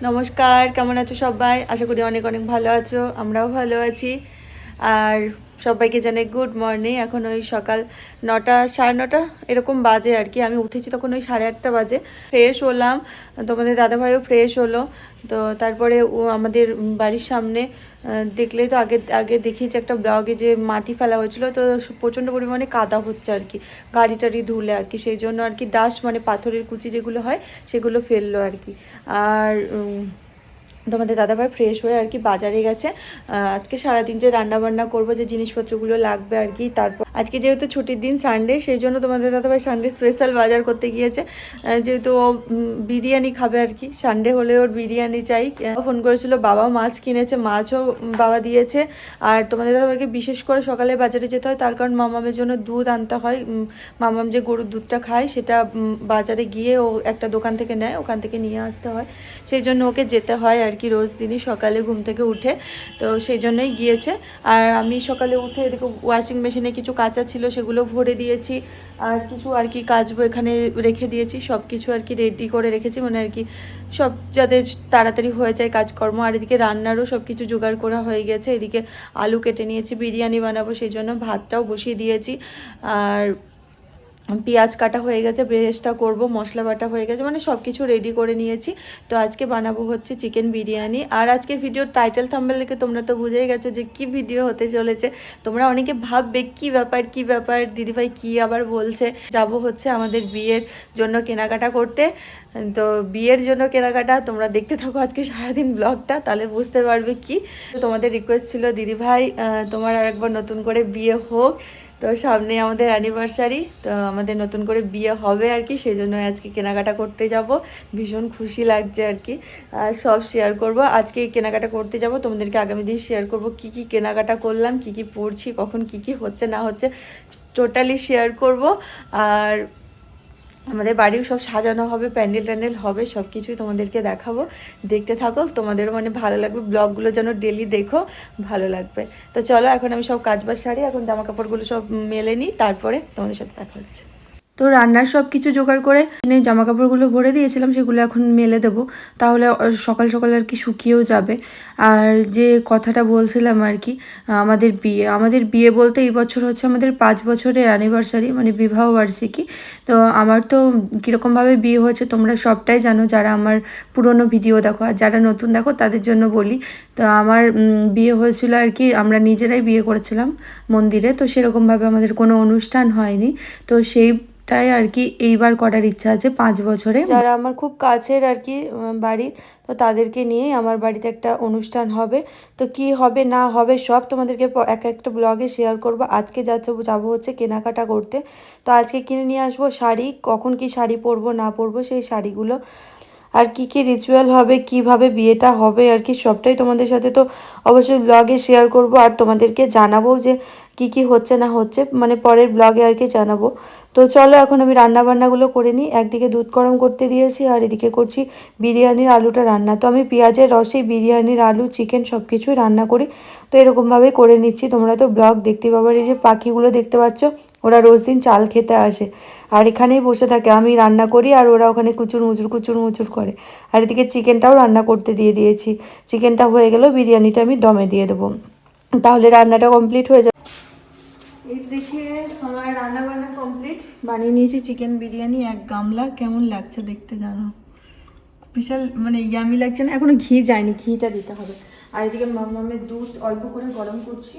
নমস্কার কেমন আছো সবাই? আশা করি অনেক অনেক ভালো আছো আমরাও ভালো আছি। আর সবাইকে জানাই গুড মর্নিং এখন ওই সকাল নটা, সাড়ে নটা এরকম বাজে আর কি। আমি উঠেছি তখন ওই সাড়ে আটটা বাজে। ফ্রেশ হলাম। তোমাদের দাদাভাইও ফ্রেশ হলো। তো তারপরে আমাদের বাড়ির সামনে দেখলেই তো আগে আগে দেখিয়েছি একটা ব্লগে যে মাটি ফেলা হয়েছিল। তো প্রচণ্ড পরিমাণে কাদা হচ্ছে আর কি। গাড়ি টাড়ি ধুলে আর কি। সেই জন্য আর কি ডাস্ট মানে পাথরের কুচি যেগুলো হয়, সেগুলো ফেলল আর কি। আর তোমাদের দাদাভাই ফ্রেশ হয়ে আর কি বাজারে গেছে। আজকে সারাদিন যে রান্না বান্না করব, যে জিনিসপত্রগুলো লাগবে আর কি, তারপর আজকে যেহেতু ছুটির দিন সানডে সেই জন্য তোমাদের দাদাভাই সানডে স্পেশাল বাজার করতে গিয়েছে। যেহেতু ও বিরিয়ানি খাবে আর কি সানডে হলে ওর বিরিয়ানি চাই। ফোন করেছিল, বাবা, মাছ কিনেছে, মাছও বাবা দিয়েছে। আর তোমাদের দাদাভাইকে বিশেষ করে সকালে বাজারে যেতে হয়, তার কারণ মামামের জন্য দুধ আনতে হয়। মামাম যে গরুর দুধটা খায়, সেটা বাজারে গিয়ে ও একটা দোকান থেকে নেয়, ওখান থেকে নিয়ে আসতে হয়। সেই জন্য ওকে যেতে হয় আর কি রোজ দিনই সকালে ঘুম থেকে উঠে, তো সেই জন্যই গিয়েছে। আর আমি সকালে উঠে এদিকে ওয়াশিং মেশিনে কিছু কাঁচা ছিল সেগুলো ভরে দিয়েছি, আর কিছু আর কি কাচবো এখানে রেখে দিয়েছি সব কিছু আর কি রেডি করে রেখেছি মানে আর কি সব যাতে তাড়াতাড়ি হয়ে যায় কাজকর্ম। আর এদিকে রান্নারও সব কিছু জোগাড় করা হয়ে গেছে, এদিকে আলু কেটে নিয়েছি, বিরিয়ানি বানাবো, সেই জন্য ভাতটাও বসিয়ে দিয়েছি। আর পেঁয়াজ কাটা হয়ে গেছে, বেরেস্তা করব, মশলা বাটা হয়ে গেছে মানে সব কিছু রেডি করে নিয়েছি। তো আজকে বানাবো হচ্ছে চিকেন বিরিয়ানি। আর আজকের ভিডিওর টাইটেল থাম্বেল দেখে তোমরা তো বুঝেই গেছো যে কি ভিডিও হতে চলেছে। তোমরা অনেকে ভাববে, কি ব্যাপার কি ব্যাপার? দিদিভাই কি আবার বলছে? যাব হচ্ছে আমাদের বিয়ের জন্য কেনাকাটা করতে। তো বিয়ের জন্য কেনাকাটা, তোমরা দেখতে থাকো আজকে সারাদিন ব্লগটা তাহলে বুঝতে পারবে কি। তোমাদের রিকোয়েস্ট ছিল, দিদিভাই তোমার আর একবার নতুন করে বিয়ে হোক। তো সামনে আমাদের অ্যানিভার্সারি তো আমাদের নতুন করে বিয়ে হবে আর কি সেই জন্য আজকে কেনাকাটা করতে যাব। ভীষণ খুশি লাগছে আর কি। আর সব শেয়ার করব। আজকে কেনাকাটা করতে যাব। তোমাদেরকে আগামী দিন শেয়ার করব কি কি কেনাকাটা করলাম, কি কি পড়ছি, কখন কি কি হচ্ছে, না হচ্ছে টোটালি শেয়ার করব। আর আমাদের বাড়িও সব সাজানো হবে, প্যান্ডেল ট্যান্ডেল হবে সব কিছুই তোমাদেরকে দেখাবো। দেখতে থাকো, তোমাদেরও মানে ভালো লাগবে, ব্লগগুলো যেন ডেলি দেখো, ভালো লাগবে। তো চলো, এখন আমি সব কাজ বাজ সারি, এখন জামা কাপড়গুলো সব মেলে নিই, তারপরে তোমাদের সাথে দেখা হচ্ছে। তো রান্নার সব কিছু জোগাড় করে জামা কাপড়গুলো ভরে দিয়েছিলাম, সেগুলো এখন মেলে দেবো। তাহলে সকাল সকাল আর কি শুকিয়েও যাবে। আর যে কথাটা বলছিলাম আর কি আমাদের বিয়ে আমাদের বিয়ে বলতে এই বছর হচ্ছে আমাদের পাঁচ বছরের অ্যানিভার্সারি মানে বিবাহ বার্ষিকী। তো আমার তো কীরকমভাবে বিয়ে হয়েছে তোমরা সবটাই জানো, যারা আমার পুরনো ভিডিও দেখো আর যারা নতুন দেখো তাদের জন্য বলি। তো আমার বিয়ে হয়েছিল আর কি, আমরা নিজেরাই বিয়ে করেছিলাম মন্দিরে, তো সেরকমভাবে আমাদের কোনো অনুষ্ঠান হয়নি। তো সেই তাই আর কি এইবার করার ইচ্ছা আছে পাঁচ বছরে। যারা আমার খুব কাছের আর কি বাড়ির, তো তাদেরকে নিয়েই আমার বাড়িতে একটা অনুষ্ঠান হবে। তো কি হবে, না হবে, সব তোমাদেরকে এক একটা ব্লগে শেয়ার করব। আজকে যাচ্ছে, যাব হচ্ছে কেনাকাটা করতে। তো আজকে কিনে নিয়ে আসব শাড়ি, কখন কি শাড়ি পরবো, না পরবো সেই শাড়িগুলো। আর কি কি রিচুয়াল হবে, কীভাবে বিয়েটা হবে আর কি, সবটাই তোমাদের সাথে তো অবশ্যই ব্লগে শেয়ার করব। আর তোমাদেরকে জানাব যে কি কি হচ্ছে না হচ্ছে মানে পরের ব্লগে আর কি জানাব। তো চলো এখন আমি রান্না বান্নাগুলো করে নিই। একদিকে দুধ গরম করতে দিয়েছি, আর এদিকে করছি বিরিয়ানির আলুটা রান্না। তো আমি পেঁয়াজের রসে বিরিয়ানির আলু চিকেন সব কিছুই রান্না করি। তো এরকমভাবেই করে নিচ্ছি। তোমরা তো ব্লগ দেখতে পাবার এই যে পাখিগুলো দেখতে পাচ্ছ, ওরা রোজ দিন চাল খেতে আসে। আর এখানেই বসে থাকে। আমি রান্না করি, আর ওরা ওখানে কুচুর মুচুর কুচুর মুচুর করে। আর এদিকে চিকেনটাও রান্না করতে দিয়ে দিয়েছি। চিকেনটা হয়ে গেলেও বিরিয়ানিটা আমি দমে দিয়ে দেবো। তাহলে রান্নাটা কমপ্লিট হয়ে যাবে এই দেখে আমার রান্না বান্না কমপ্লিট বানিয়ে নিয়েছি চিকেন বিরিয়ানি, এক গামলা। কেমন লাগছে দেখতে জানো? বিশাল মানে ইয়ামি লাগছে না? এখনও ঘি যায়নি, ঘিটা দিতে হবে। আর এদিকে মামামের দুধ অল্প করে গরম করছি।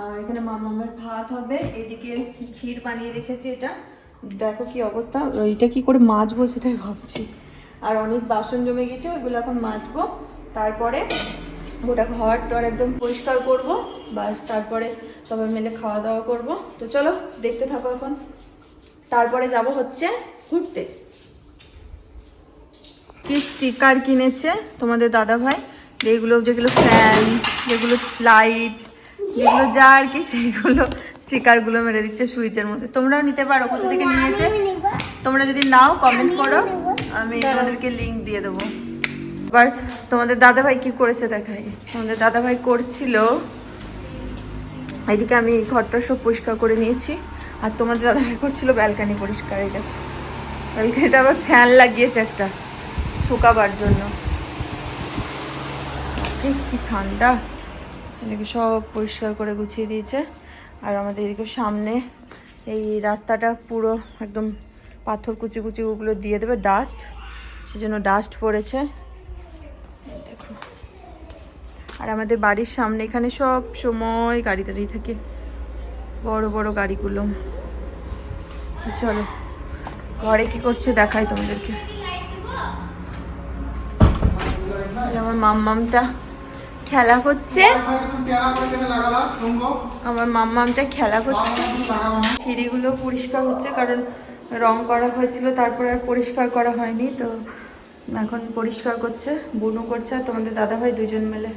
আর এখানে মামামের ভাত হবে। এদিকে ক্ষীর বানিয়ে রেখেছি এটা। দেখো কি অবস্থা। এটা কি করে মাজবো সেটাই ভাবছি। আর অনেক বাসন জমে গেছে, ওইগুলো এখন মাজবো। তারপরে গোটা ঘর টর একদম পরিষ্কার করব। বাস তারপরে সবাই মিলে খাওয়া দাওয়া করব। তো চলো, দেখতে থাকো এখন। তারপরে যাব হচ্ছে ঘুরতে। কি স্টিকার কিনেছে তোমাদের দাদা ভাই? যেগুলো যেগুলো ফ্যান যেগুলো লাইট যেগুলো যা আর কি সেইগুলো স্টিকারগুলো মেরে দিচ্ছে সুইচের মধ্যে। তোমরাও নিতে পারো কোথা থেকে নিয়েছে? তোমরা যদি নাও কমেন্ট করো। আমি তোমাদেরকে লিঙ্ক দিয়ে দেবো। এবার তোমাদের দাদা ভাই কি করেছে দেখাই? তোমাদের দাদা ভাই করছিল। এদিকে আমি ঘরটা সব পরিষ্কার করে নিয়েছি। আর তোমাদের দাদা ভাই করছিল ব্যালকানি পরিষ্কার, এই দেখো। ব্যালকানিতে আবার ফ্যান লাগিয়েছে একটা, শুকাবার জন্য। কি ঠান্ডা। এদিকে সব পরিষ্কার করে গুছিয়ে দিয়েছে। আর আমাদের এদিকে সামনে এই রাস্তাটা পুরো একদম পাথর কুচি কুচি ওগুলো দিয়ে দেবে ডাস্ট সেজন্য ডাস্ট পড়েছে। দেখো। আর আমাদের বাড়ির সামনে এখানে সব সময় গাড়ি দাঁড়িয়ে থাকে। বড় বড় গাড়িগুলো। চলো, ঘরে কি করছে দেখাই তোমাদেরকে। আমার মাম্মামটা খেলা করছে। আমার মাম্মামটা খেলা করছে। সিঁড়িগুলো পরিষ্কার হচ্ছে কারণ রং করা হয়েছিল, তারপর আর পরিষ্কার করা হয়নি, তো এখন পরিষ্কার করছে, বুনু করছে, আর তোমাদের দাদাভাই দুজন মিলে।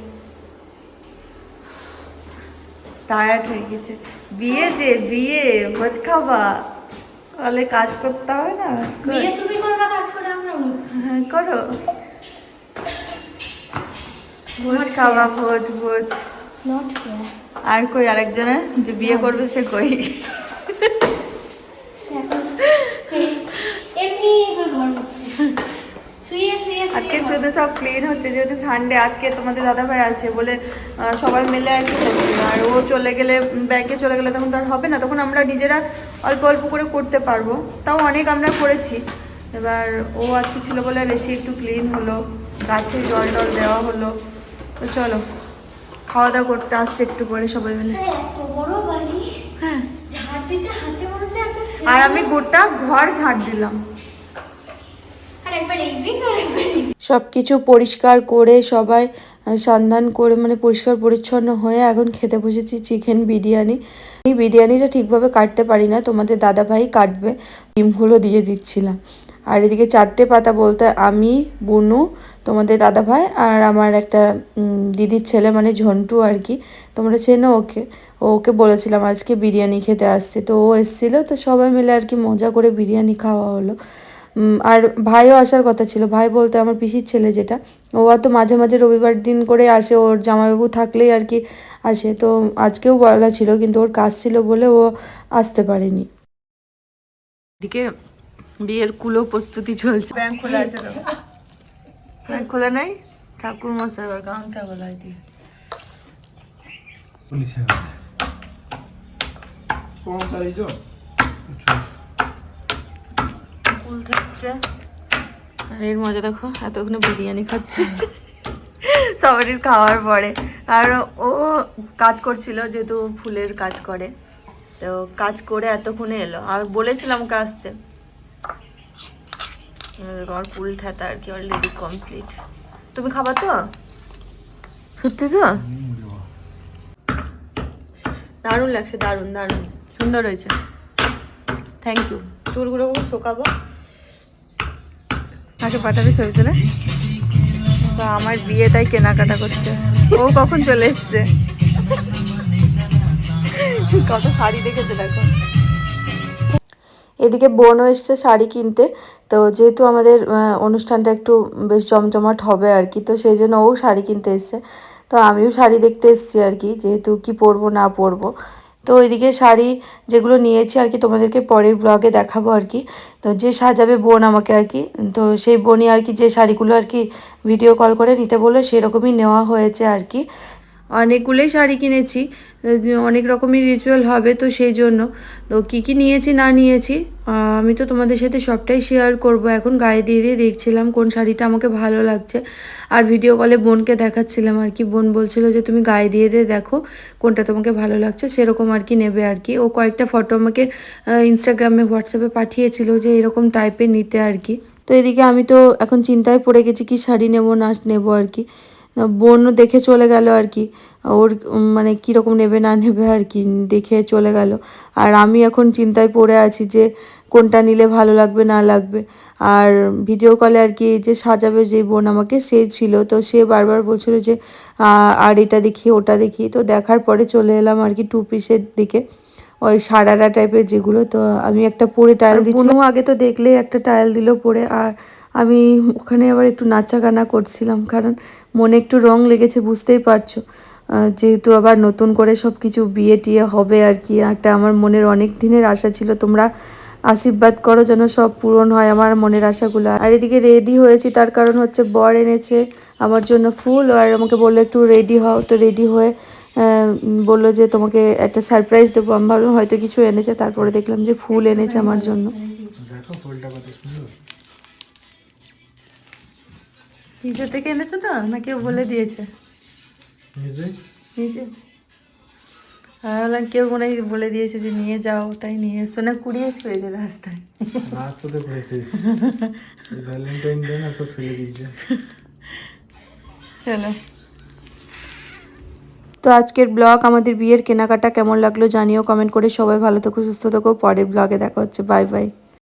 টায়ার্ড হয়ে গেছে। বিয়ে যে বিয়ে ভোজ খাবা তাহলে কাজ করতে হবে না? বিয়ে তুমি করবা কাজ করে আমরা হ্যাঁ করো। ভোজ খাওয়া ভোজ ভোজ। আর কই আরেকজনে যে বিয়ে করবে সে কই এমনি করে ঘর হচ্ছে শুয়ে শুয়ে আজকে শুধু সব ক্লিন হচ্ছে যেহেতু সানডে আজকে তোমাদের দাদাভাই আছে বলে সবাই মিলে আর কি হচ্ছিল আর ও চলে গেলে ব্যাংকে চলে গেলে তখন তো আর হবে না তখন আমরা নিজেরা অল্প অল্প করে করতে পারব। তাও অনেক আমরা করেছি। এবার ও আজকে ছিল বলে বেশি একটু ক্লিন হলো গাছে জল টল দেওয়া হলো। তো চলো খাওয়া দাওয়া করতে আসছে একটু পরে সবাই মিলে। আরে হ্যাঁ। আর আমি গোটা ঘর ঝাড় দিলাম। আর একবার এই দিক আর একবার। সব কিছু পরিষ্কার করে সবাই সন্ধান করে মানে পরিষ্কার পরিচ্ছন্ন হয়ে এখন খেতে বসেছি চিকেন বিরিয়ানি। এই বিরিয়ানিটা ঠিকভাবে কাটতে পারি না, তোমাদের দাদাভাই কাটবে। ডিমগুলো দিয়ে দিচ্ছিলাম। আর এদিকে চারটে পাতা বলতে আমি, বুনু, তোমাদের দাদাভাই আর আমার একটা দিদির ছেলে মানে ঝন্টু আর কি। তোমরা চেনো ওকে। ওকে বলেছিলাম আজকে বিরিয়ানি খেতে আসছে তো ও এসেছিল, তো সবাই মিলে আর কি মজা করে বিরিয়ানি খাওয়া হলো। আর ভাইও আসার কথা ছিল। ভাই বলতে আমার পিসির ছেলে যেটা ও তো মাঝে মাঝে রবিবার দিন করে আসে ওর জামাইবাবু থাকলেই আর কি আসে। তো আজকেও বলা ছিল কিন্তু ওর কাজ ছিল বলে ও আসতে পারেনি। এদিকে বিয়ের কুলো প্রস্তুতি চলছে। ব্যাংক খোলা আছে ব্যাংক খোলা নাই? ঠাকুর মশাই গলায় দিয়ে পুলিশে কর্মচারীজন ফুল আর এর মজা দেখো এতক্ষণে বিরিয়ানি খাচ্ছে। সবারই খাওয়ার পরে। আর ও কাজ করছিল যেহেতু ফুলের কাজ করে। তো কাজ করে এতক্ষণে এলো। আর বলেছিলাম ওকে আসতে। আমার ফুল আর কি অলরেডি কমপ্লিট তুমি খাবা তো? সত্যি তো? দারুণ লাগছে দারুণ দারুণ। সুন্দর হয়েছে। থ্যাংক ইউ চুলগুলো শোকাবো। তাকে পাঠাবে ছবি তুলে? তো আমার বিয়ে তাই কেনাকাটা করছে। ও কখন চলে এসছে? কত শাড়ি দেখেছে দেখো। এদিকে বোনও এসছে শাড়ি কিনতে। তো যেহেতু আমাদের অনুষ্ঠানটা একটু বেশ জমজমাট হবে আর কি, তো সেই জন্য ও শাড়ি কিনতে এসছে। তো আমিও শাড়ি দেখতে এসেছি আর কি, যেহেতু কি পরবো না পরবো। তো ওইদিকে শাড়ি যেগুলো নিয়েছি আর কি তোমাদেরকে পরের ব্লগে দেখাবো আর কি। তো যে সাজাবে বোন আমাকে আর কি। তো সেই বোনই আর কি যে শাড়িগুলো আর কি ভিডিও কল করে নিতে বলল, সেরকমই নেওয়া হয়েছে আর কি। অনেকগুলোই শাড়ি কিনেছি, অনেক রকমই রিচুয়াল হবে তো সেই জন্য। তো কী কী নিয়েছি, না নিয়েছি আমি তো তোমাদের সাথে সবটাই শেয়ার করব। এখন গায়ে দিয়ে দিয়ে দেখছিলাম কোন শাড়িটা আমাকে ভালো লাগছে। আর ভিডিও কলে বোনকে দেখাচ্ছিলাম আর কি। বোন বলছিল যে, তুমি গায়ে দিয়ে দিয়ে দেখো কোনটা তোমাকে ভালো লাগছে, সেরকম আর কি নেবে আর কি। ও কয়েকটা ফটো আমাকে ইনস্টাগ্রামে হোয়াটসঅ্যাপে পাঠিয়েছিল যে, এরকম টাইপের নিতে আর কি। তো এদিকে আমি তো এখন চিন্তায় পড়ে গেছি কি শাড়ি নেব, না নেব আর কি। বোনও দেখে চলে গেল আর কি। ওর মানে কীরকম নেবে না নেবে আর কি দেখে চলে গেল। আর আমি এখন চিন্তায় পড়ে আছি যে কোনটা নিলে ভালো লাগবে না লাগবে। আর ভিডিও কলে আর কি যে সাজাবে যে বোন আমাকে সে ছিল। তো সে বারবার বলছিল যে আর এটা দেখি ওটা দেখি। তো দেখার পরে চলে এলাম আর কি টু পিসের দিকে। ওই সারারা টাইপের যেগুলো। তো আমি একটা পরে টাইল দিচ্ছিলাম আগে তো দেখলে একটা টাইল দিল পরে। আর আমি ওখানে আবার একটু নাচা গানা করছিলাম, কারণ মনে একটু রং লেগেছে, বুঝতেই পারছ। যেহেতু আবার নতুন করে সব কিছু বিয়ে টিয়ে হবে আর কি, একটা আমার মনের অনেক দিনের আশা ছিল, তোমরা আশীর্বাদ করো যেন সব পূরণ হয় আমার মনের আশাগুলো। আর এদিকে রেডি হয়েছি, তার কারণ হচ্ছে বর এনেছে আমার জন্য ফুল, আর আমাকে বলল একটু রেডি হও, তো রেডি হয়ে বলল যে তোমাকে একটা সারপ্রাইজ দেবো, আমি ভাবলাম হয়তো কিছু এনেছে, তারপরে দেখলাম যে ফুল এনেছে আমার জন্য। দেখো ফুলটা কত সুন্দর। নিজে থেকে এনেছে তো? না কেউ বলে দিয়েছে? নিজে? নিজে? আমি বললাম কেউ মনে হয় বলে দিয়েছে যে নিয়ে যাও তাই নিয়ে এসছো। না কুড়িয়ে পেয়েছে রাস্তায়। রাস্তাতে করে খেয়েছি ভ্যালেন্টাইন ডে না সব ফেলে দিয়েছে। চলো। তো আজকের ব্লগ আমাদের বিয়ের কেনাকাটা কেমন লাগল জানিও কমেন্ট করে সবাই ভালো থেকো সুস্থ থেকো। পরের ব্লগে দেখা হচ্ছে। Bye bye